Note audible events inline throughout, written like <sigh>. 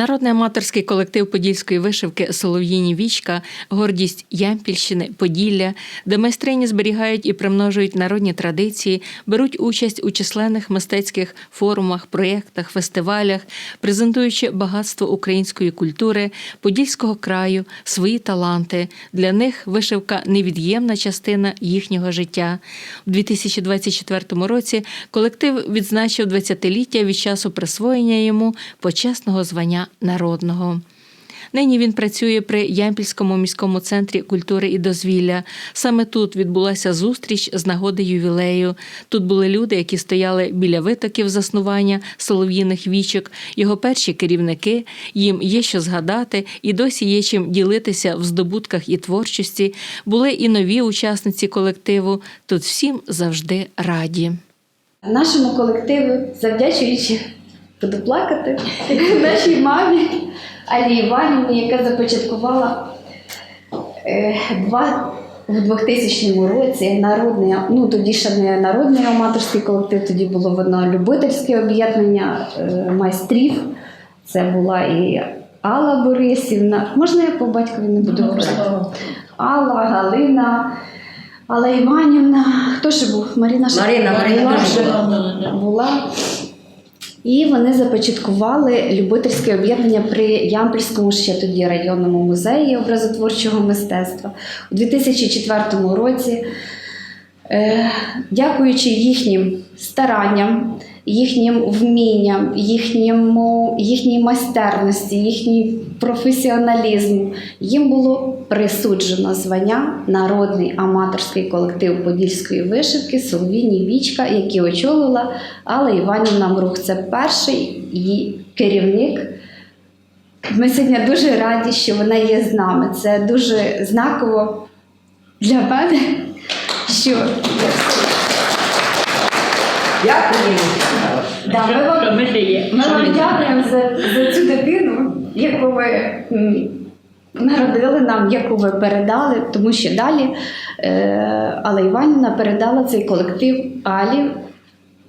Народний аматорський колектив подільської вишивки Солов'їні вічка, гордість Ямпільщини, Поділля, де майстрині зберігають і примножують народні традиції, беруть участь у численних мистецьких форумах, проєктах, фестивалях, презентуючи багатство української культури, подільського краю, свої таланти. Для них вишивка невід'ємна частина їхнього життя. У 2024 році колектив відзначив 20-ліття від часу присвоєння йому почесного звання народного. Нині він працює при Ямпільському міському центрі культури і дозвілля. Саме тут відбулася зустріч з нагоди ювілею. Тут були люди, які стояли біля витоків заснування солов'їних вічок, його перші керівники. Їм є що згадати, і досі є чим ділитися в здобутках і творчості. Були і нові учасниці колективу. Тут всім завжди раді. Нашому колективу, завдячуючи, буду плакати, <laughs> нашій мамі Алі Іванівні, яка започаткувала е, два, в 2000 році народний, ну тоді ще не народний аматорський колектив, тоді було воно любительське об'єднання е, майстрів. Це була і Алла Борисівна. Можна я по батькові не буду говорити? Алла, Галина, Алла Іванівна. Хто ще був? Маріна ще Марина, Марина була, теж ще була. була. І вони започаткували любительське об'єднання при Ямпільському ще тоді районному музеї образотворчого мистецтва у 2004 році. Е, Дякуючи їхнім старанням, їхнім вмінням, їхньому, їхній майстерності, їхній професіоналізму, їм було присуджено звання Народний аматорський колектив Подільської вишивки Соловіні Вічка, який очолила Алла Іванівна Мрух. Це перший її керівник. Ми сьогодні дуже раді, що вона є з нами. Це дуже знаково для мене, що Дякую. Да, ми вам, ми вам дякуємо за, за цю дитину, яку ви народили нам, яку ви передали, тому що далі е, Алла Іванівна передала цей колектив Алі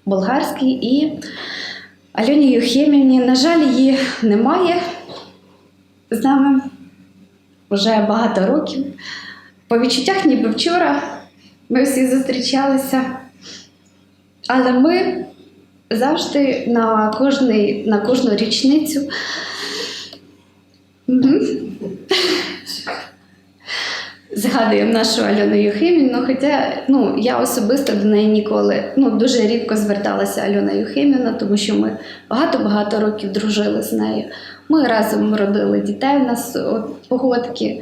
Болгарській і Альоні Юхімівні. На жаль, її немає з нами вже багато років. По відчуттях, ніби вчора ми всі зустрічалися. Але ми завжди на, кожний, на кожну річницю. Згадуємо нашу Альону Юхимівну, хоча ну, я особисто до неї ніколи ну, дуже рідко зверталася Альона Юхимівна, тому що ми багато-багато років дружили з нею. Ми разом родили дітей, у нас от, погодки.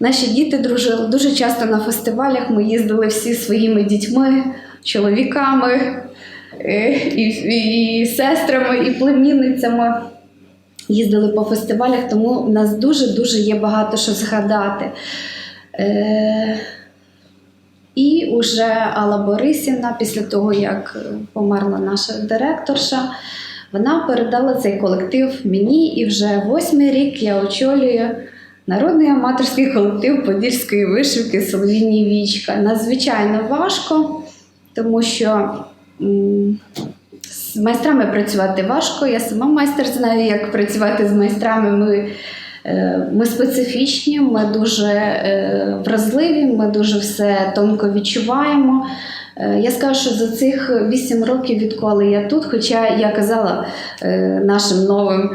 Наші діти дружили. Дуже часто на фестивалях ми їздили всі своїми дітьми, чоловіками, е, і, і, і сестрами, і племінницями. Їздили по фестивалях, тому в нас дуже-дуже є багато що згадати. Е, і уже Алла Борисівна, після того, як померла наша директорша, вона передала цей колектив мені, і вже восьмий рік я очолюю народний аматорський колектив Подільської вишивки Соловіні Вічка. Надзвичайно важко, тому що з майстрами працювати важко. Я сама майстер знаю, як працювати з майстрами. Ми Е, Ми специфічні, ми дуже е, вразливі, ми дуже все тонко відчуваємо. Е, Я скажу, що за цих 8 років, відколи я тут, хоча я казала нашим новим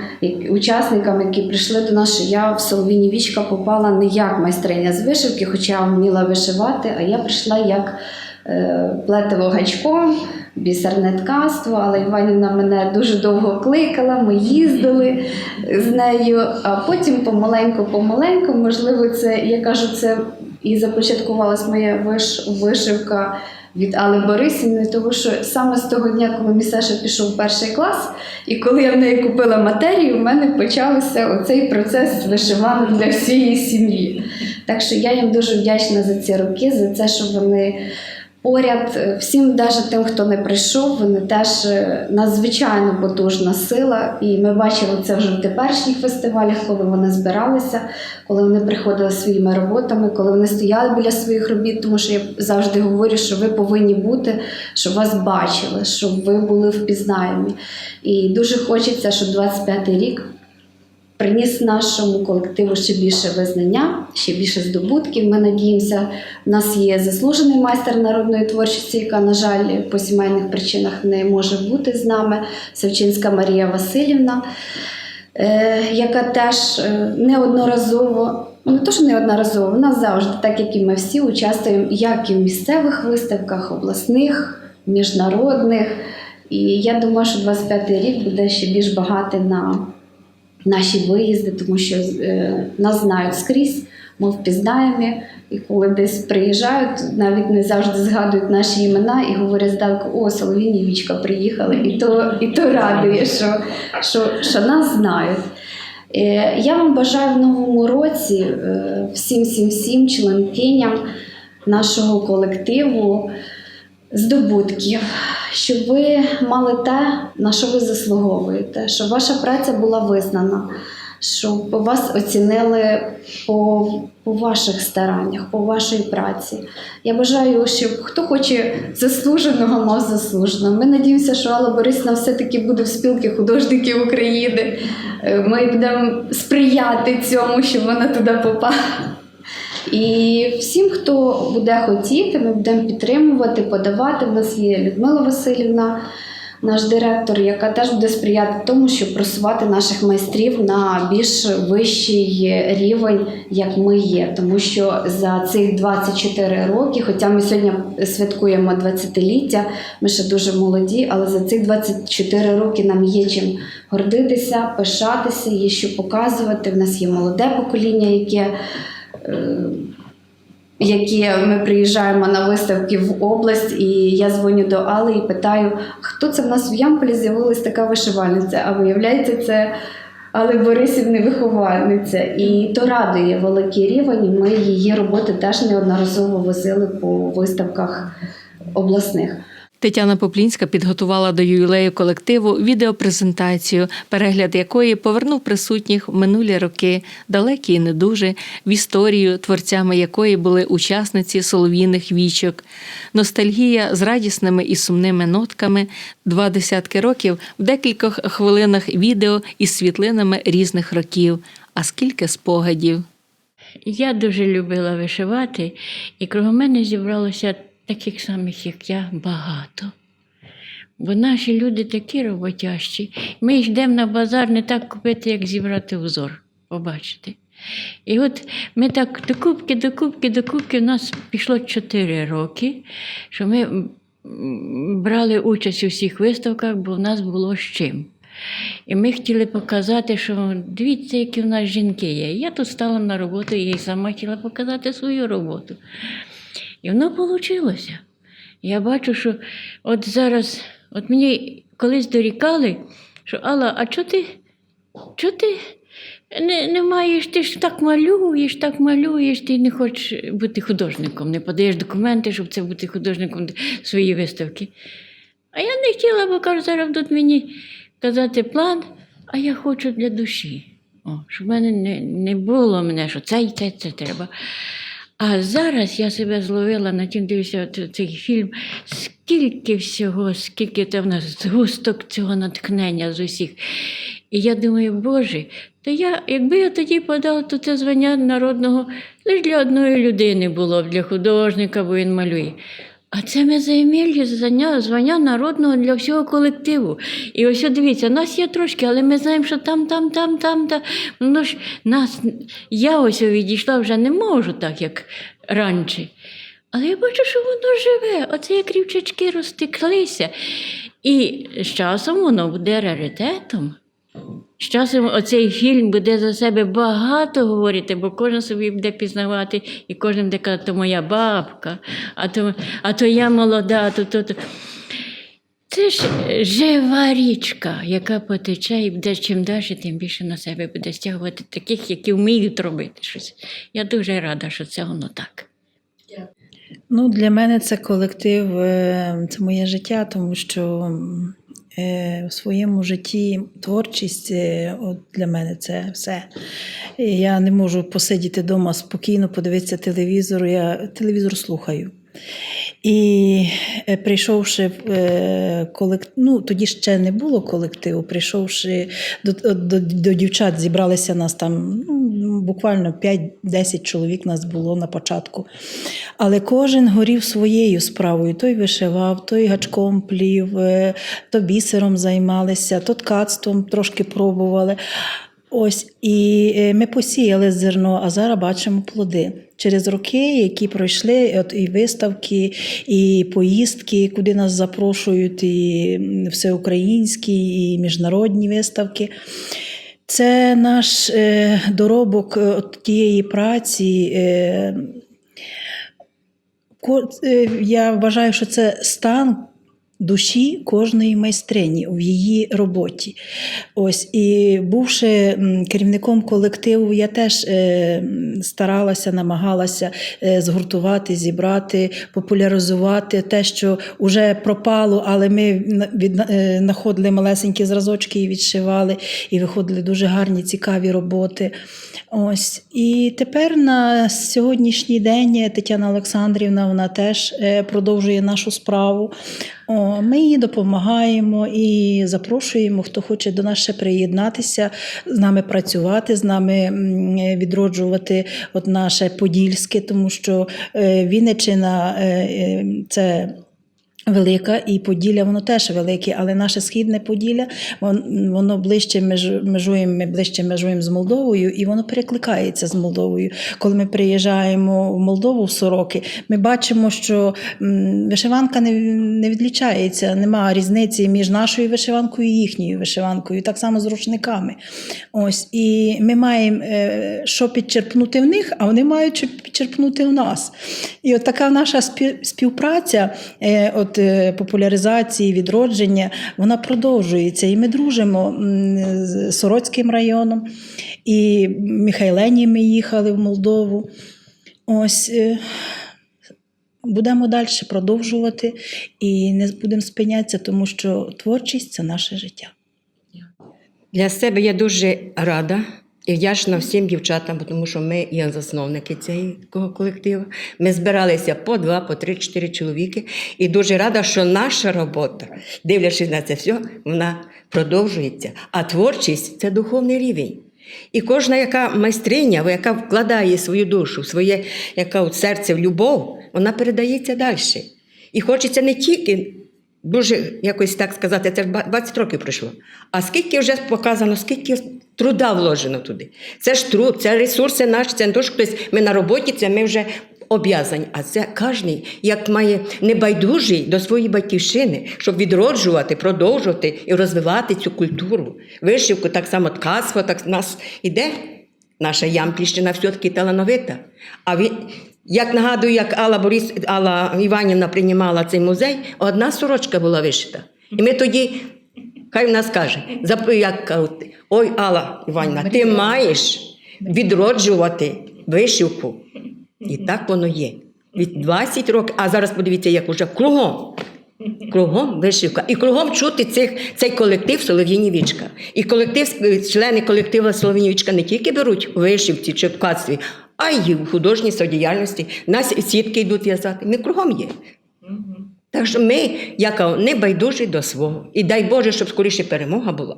учасникам, які прийшли до нас, що я в Соловіні Вічка попала не як майстриня з вишивки, хоча вміла вишивати, а я прийшла як плетиво гачком, бісерне ткацтво, але Іванівна мене дуже довго кликала, ми їздили з нею, а потім помаленьку-помаленьку, можливо, це, я кажу, це і започаткувалась моя виш, вишивка від Алли Борисівни, тому що саме з того дня, коли мій Саша пішов в перший клас, і коли я в неї купила матерію, в мене почався оцей процес вишиванок для всієї сім'ї. Так що я їм дуже вдячна за ці роки, за це, що вони поряд. Е, Всім, навіть тим, хто не прийшов, вони теж е, надзвичайно потужна сила. І ми бачили це вже в теперішніх фестивалях, коли вони збиралися, коли вони приходили своїми роботами, коли вони стояли біля своїх робіт, тому що я завжди говорю, що ви повинні бути, щоб вас бачили, щоб ви були впізнаємі. І дуже хочеться, щоб 25-й рік приніс нашому колективу ще більше визнання, ще більше здобутків. Ми надіємося, в нас є заслужений майстер народної творчості, яка, на жаль, по сімейних причинах не може бути з нами. Савчинська Марія Васильівна, е, яка теж е, неодноразово. Ну, Не то, що неодноразово, вона завжди, так як і ми всі, участвуємо як і в місцевих виставках, обласних, міжнародних. І я думаю, що 25-й рік буде ще більш багатий на наші виїзди, тому що е, нас знають скрізь, ми впізнаємо. І коли десь приїжджають, навіть не завжди згадують наші імена і говорять здалеку, о, Соловіні Вічка приїхали. І то, і то радує, що, що, що нас знають. Е, Я вам бажаю в новому році е, всім, всім, всім членкиням нашого колективу здобутків, щоб ви мали те, на що ви заслуговуєте, щоб ваша праця була визнана, щоб вас оцінили по, по ваших стараннях, по вашій праці. Я бажаю, щоб хто хоче заслуженого, мав заслуженого. Ми надіємося, що Алла Борисівна все-таки буде в спілці художників України. Е, Ми будемо сприяти цьому, щоб вона туди попала. І всім, хто буде хотіти, ми будемо підтримувати, подавати. У нас є Людмила Васильівна, наш директор, яка теж буде сприяти тому, щоб просувати наших майстрів на більш вищий рівень, як ми є. Тому що за цих 24 роки, хоча ми сьогодні святкуємо 20-ліття, ми ще дуже молоді, але за цих 24 роки нам є чим гордитися, пишатися, є що показувати. В нас є молоде покоління, яке які ми приїжджаємо на виставки в область, і я дзвоню до Алли і питаю, хто це в нас в Ямполі з'явилась така вишивальниця? А виявляється, це Алли Борисівни виховальниця. І то радує великий рівень. Ми її роботи теж неодноразово возили по виставках обласних. Тетяна Поплінська підготувала до ювілею колективу відеопрезентацію, перегляд якої повернув присутніх в минулі роки, далекі і не дуже, в історію, творцями якої були учасниці солов'їних вічок. Ностальгія з радісними і сумними нотками, два десятки років в декількох хвилинах відео із світлинами різних років. А скільки спогадів. Я дуже любила вишивати, і кругом мене зібралося таких самих, як я, багато. Бо наші люди такі роботящі. Ми йдемо на базар не так купити, як зібрати узор. Побачите. І от ми так до кубки, до кубки, до кубки, у нас пішло 4 роки, що ми брали участь у всіх виставках, бо в нас було з чим. І ми хотіли показати, що дивіться, які в нас жінки є. Я тут стала на роботу, і сама хотіла показати свою роботу. І воно вийшло. Я бачу, що от зараз, от мені колись дорікали, що Алла, а чого ти, чого ти не, не маєш, ти ж так малюєш, так малюєш, ти не хочеш бути художником, не подаєш документи, щоб це бути художником своєї виставки. А я не хотіла, бо кажу, зараз будуть мені казати план, а я хочу для душі. О, щоб в мене не, не було мене, що це і це, це треба. А зараз я себе зловила на тім дивлюся цей фільм. Скільки всього, скільки там в нас згусток цього натхнення з усіх. І я думаю, Боже, то я, якби я тоді подала, то це звання народного лише для одної людини було б, для художника, бо він малює. А це ми займели звання, звання народного для всього колективу. І ось дивіться, нас є трошки, але ми знаємо, що там, там, там, там, там. Ну ж нас, я ось відійшла вже не можу так, як раніше. Але я бачу, що воно живе. Оце як рівчачки розтеклися. І з часом воно буде раритетом. З часом оцей фільм буде за себе багато говорити, бо кожен собі буде пізнавати, і кожен буде казати, то моя бабка, а то, а то я молода, то, то, то. Це ж жива річка, яка потече і буде чим далі, тим більше на себе буде стягувати таких, які вміють робити щось. Я дуже рада, що це воно так. Ну, для мене це колектив, е, це моє життя, тому що е, в своєму житті творчість е, от для мене це все. Я не можу посидіти вдома спокійно, подивитися телевізор, я телевізор слухаю. І е, прийшовши в е, колектив, ну тоді ще не було колективу, прийшовши до, до, до дівчат, зібралися нас там ну, буквально 5-10 чоловік нас було на початку. Але кожен горів своєю справою. Той вишивав, той гачком плів, е, то бісером займалися, то ткацтвом трошки пробували. Ось і е, ми посіяли зерно, а зараз бачимо плоди. Через роки, які пройшли, от і виставки, і поїздки, куди нас запрошують, і всеукраїнські, і міжнародні виставки. Це наш е, доробок е, от тієї праці. Я вважаю, що це стан душі кожної майстрині в її роботі. Ось і бувши керівником колективу, я теж е, старалася, намагалася е, згуртувати, зібрати, популяризувати те, що вже пропало, але ми е, знаходили малесенькі зразочки і відшивали, і виходили дуже гарні, цікаві роботи. Ось і тепер на сьогоднішній день Тетяна Олександрівна вона теж продовжує нашу справу. Ми їй допомагаємо і запрошуємо, хто хоче до нас ще приєднатися, з нами працювати, з нами відроджувати от наше Подільське, тому що е, Вінниччина е, е, це. Велика і Поділля, воно теж велике, але наше східне Поділля, вон- воно ближче меж, межуємо, ми ближче межуємо з Молдовою, і воно перекликається з Молдовою. Коли ми приїжджаємо в Молдову в Сороки, ми бачимо, що вишиванка не, не відлічається, немає різниці між нашою вишиванкою і їхньою вишиванкою, так само з рушниками. Ось, і ми маємо е, що підчерпнути в них, а вони мають що підчерпнути в нас. І от така наша спів- співпраця, е, от е, популяризації, відродження, вона продовжується. І ми дружимо з Сороцьким районом, і Михайлені ми їхали в Молдову. Ось. е, Будемо далі продовжувати і не будемо спинятися, тому що творчість це наше життя. Для себе я дуже рада і вдячна всім дівчатам, тому що ми є засновники цього колективу. Ми збиралися по два, по три, чотири чоловіки. І дуже рада, що наша робота, дивлячись на це все, вона продовжується. А творчість це духовний рівень. І кожна, яка майстриня, яка вкладає свою душу, своє яка от серце в любов, вона передається далі. І хочеться не тільки дуже якось так сказати, це ж 20 років пройшло. А скільки вже показано, скільки труда вложено туди. Це ж труд, це ресурси наші, це не то, що хтось ми на роботі, це ми вже об'язані. А це кожен, як має небайдужий до своєї батьківщини, щоб відроджувати, продовжувати і розвивати цю культуру. Вишивку, так само ткацтво, так нас іде. Наша Ямпільщина все-таки талановита. А він, як нагадую, як Алла Борис, Алла Іванівна приймала цей музей, одна сорочка була вишита. І ми тоді, хай в нас каже, як ой, Алла Іванівна, ти маєш відроджувати вишивку. І так воно є. Від 20 років, а зараз подивіться, як уже кругом. Кругом вишивка. І кругом чути цих, цей колектив Солов'їні Вічка. І колектив, члени колективу Солов'їні Вічка не тільки беруть у вишивці чи в ткацтві, а й в художній самодіяльності. Нас сітки йдуть в'язати. Ми кругом є. Так що ми, я кажу, не байдужі до свого. І дай Боже, щоб скоріше перемога була.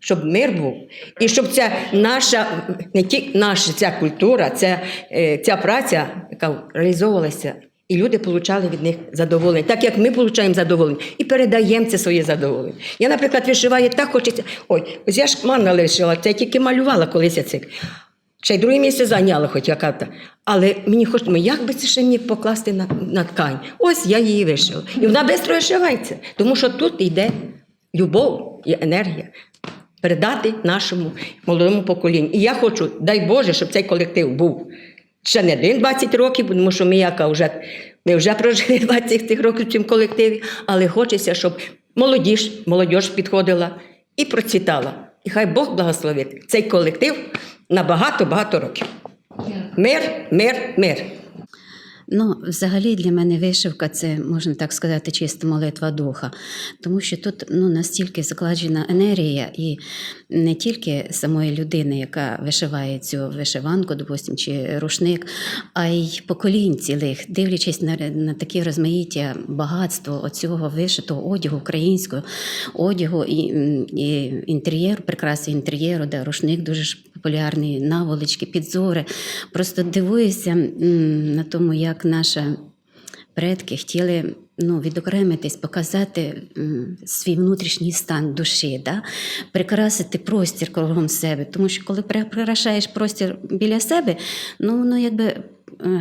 Щоб мир був. І щоб ця наша, не тільки наша ця культура, ця, е, ця праця, яка реалізовувалася, і люди отримали від них задоволення, так як ми отримуємо задоволення, і передаємо це своє задоволення. Я, наприклад, вишиваю так хочеться. Ой, ось я ж манна вишила, це я тільки малювала колись я цих. Ще й друге місце зайняла, хоч яка та. Але мені хочеться, як би це ще мені покласти на, на ткань? Ось я її вишила. І вона швидко вишивається, тому що тут йде любов і енергія. Передати нашому молодому поколінню. І я хочу, дай Боже, щоб цей колектив був ще не один 20 років, тому що ми, яка вже, ми вже прожили <laughs> 20 цих років в цьому колективі, але хочеться, щоб молодіж, молодіж підходила і процвітала. І хай Бог благословить цей колектив на багато-багато років. Мир, мир, мир. Ну, взагалі для мене вишивка це можна так сказати, чиста молитва духа, тому що тут ну, настільки закладена енергія, і не тільки самої людини, яка вишиває цю вишиванку, допустим, чи рушник, а й поколінь цілих, дивлячись на, на такі розмаїття багатство оцього вишитого одягу, українського одягу і, і інтер'єру, прикраси інтер'єру, де рушник дуже ж популярний, наволочки, підзори. Просто дивуюся на тому, як наша предки хотіли ну, відокремитись, показати свій внутрішній стан душі, да? прикрасити простір кругом себе. Тому що коли прикрашаєш простір біля себе, ну воно якби е,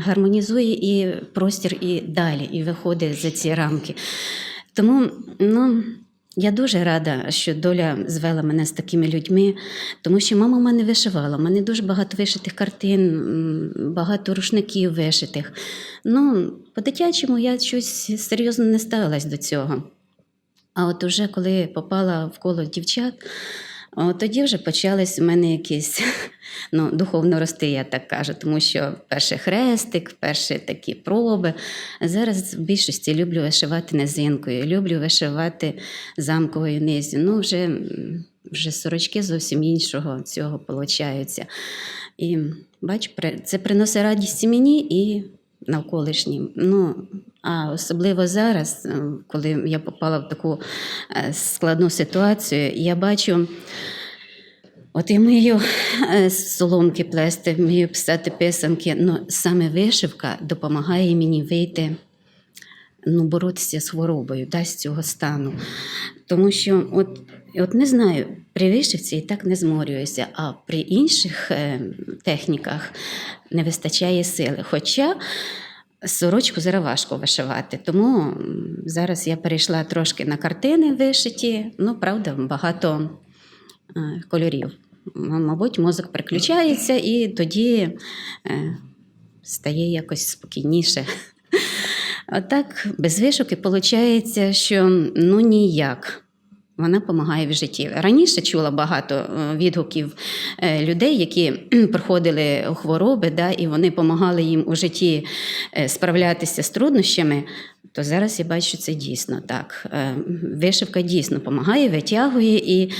гармонізує і простір і далі, і виходить за ці рамки. Тому ну, я дуже рада, що доля звела мене з такими людьми, тому що мама в мене вишивала. У мене дуже багато вишитих картин, багато рушників вишитих. Ну, по-дитячому я щось серйозно не ставилась до цього. А от уже коли попала в коло дівчат, о, тоді вже почались у мене якісь <laughs> ну, духовно рости, я так кажу, тому що перший хрестик, перші такі проби. Зараз в більшості люблю вишивати низинкою, люблю вишивати замковою низю. Ну, вже, вже сорочки зовсім іншого цього получаються. І бач, це приносить радість мені і навколишнім. Ну, а особливо зараз, е, коли я попала в таку е, складну ситуацію, я бачу. От я вмію е, соломки плести, вмію писати писанки, але саме вишивка допомагає мені вийти, ну, боротися з хворобою, да, з цього стану. Тому що, от, от не знаю, при вишивці і так не зморююся, а при інших е, техніках не вистачає сили. Хоча сорочку зараз важко вишивати, тому зараз я перейшла трошки на картини вишиті, ну, правда, багато е, кольорів. Мабуть, мозок приключається і тоді е, стає якось спокійніше. Отак, без вишивки виходить, що ну ніяк. Вона допомагає в житті. Раніше чула багато е, відгуків е, людей, які проходили хвороби, да, і вони допомагали їм у житті е, справлятися з труднощами. То зараз я бачу, це дійсно так. Вишивка дійсно допомагає, витягує, і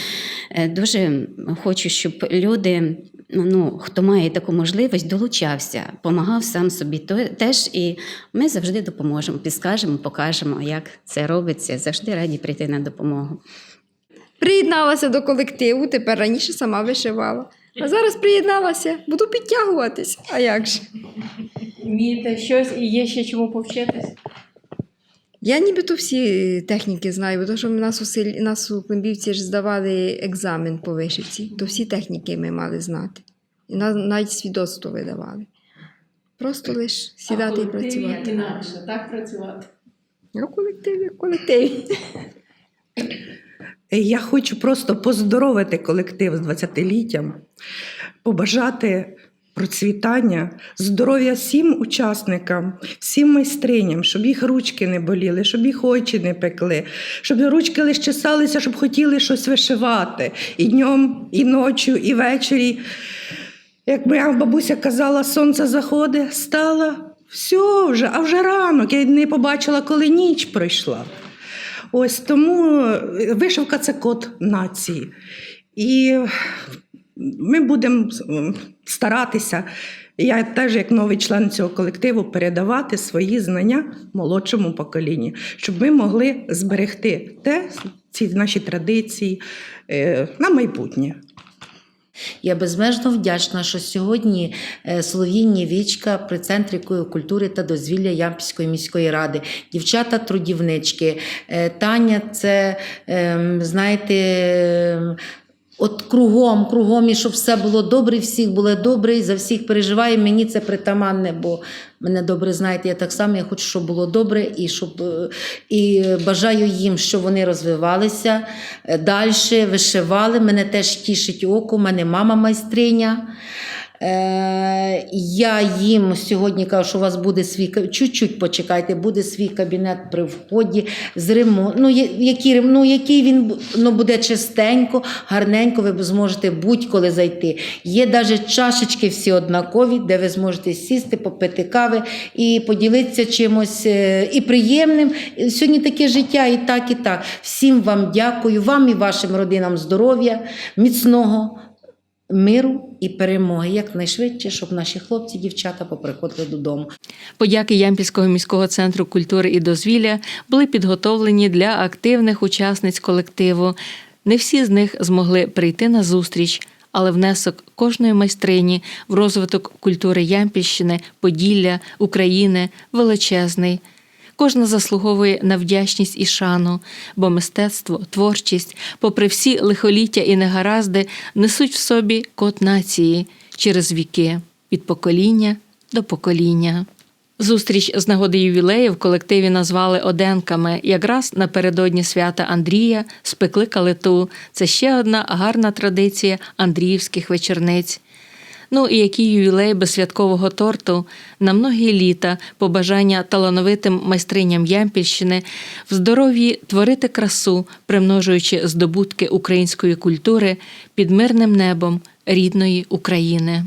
дуже хочу, щоб люди, ну, хто має таку можливість, долучався, допомагав сам собі теж. І ми завжди допоможемо, підскажемо, покажемо, як це робиться. Завжди раді прийти на допомогу. Приєдналася до колективу, тепер раніше сама вишивала. А зараз приєдналася, буду підтягуватись. А як же? Вмієте щось і є ще чому повчитись? Я нібито всі техніки знаю, бо то, що в нас у селі, нас у Климбівці ж здавали екзамен по вишивці, то всі техніки ми мали знати. І на- навіть свідоцтво видавали. Просто лише сідати і працювати. інакше, так працювати. А колектив як колектив. Я хочу просто поздоровити колектив з 20-літтям, побажати процвітання, здоров'я всім учасникам, всім майстриням, щоб їх ручки не боліли, щоб їх очі не пекли, щоб ручки лише чесалися, щоб хотіли щось вишивати і днем, і ночі, і ввечері. Як моя бабуся казала, сонце заходить, стало, все вже, а вже ранок. Я не побачила, коли ніч пройшла. Ось тому е, вишивка це код нації. І ми будемо старатися. Я теж, як новий член цього колективу, передавати свої знання молодшому поколінню, щоб ми могли зберегти те, ці наші традиції е, на майбутнє. Я безмежно вдячна, що сьогодні е, Солов'їнні Вічка при центрі культури та дозвілля Ямпільської міської ради. Дівчата-трудівнички. Е, Таня, це, ем, знаєте, ем, От кругом, кругом, і щоб все було добре, всіх було добре, і за всіх переживає. Мені це притаманне, бо мене добре знаєте, я так само я хочу, щоб було добре, і щоб е, і бажаю їм, щоб вони розвивалися далі, вишивали. Мене теж тішить око, мене мама майстриня. Е, я їм сьогодні кажу, що у вас буде свій чуть-чуть почекайте, буде свій кабінет при вході з ремонт. Ну, я- який, рем- ну, який він ну, буде чистенько, гарненько, ви зможете будь-коли зайти. Є навіть чашечки всі однакові, де ви зможете сісти, попити кави і поділитися чимось е, і приємним. Сьогодні таке життя, і так, і так. Всім вам дякую, вам і вашим родинам здоров'я, міцного миру і перемоги якнайшвидше, щоб наші хлопці, дівчата поприходили додому. Подяки Ямпільського міського центру культури і дозвілля були підготовлені для активних учасниць колективу. Не всі з них змогли прийти на зустріч, але внесок кожної майстрині в розвиток культури Ямпільщини, Поділля, України величезний. Кожна заслуговує на вдячність і шану, бо мистецтво, творчість, попри всі лихоліття і негаразди, несуть в собі код нації через віки від покоління до покоління. Зустріч з нагоди ювілею в колективі назвали Оденками. Якраз напередодні свята Андрія спекли калиту. Це ще одна гарна традиція андріївських вечорниць. Ну і який ювілей без святкового торту на многі літа побажання талановитим майстриням Ямпільщини в здоров'ї творити красу, примножуючи здобутки української культури під мирним небом рідної України.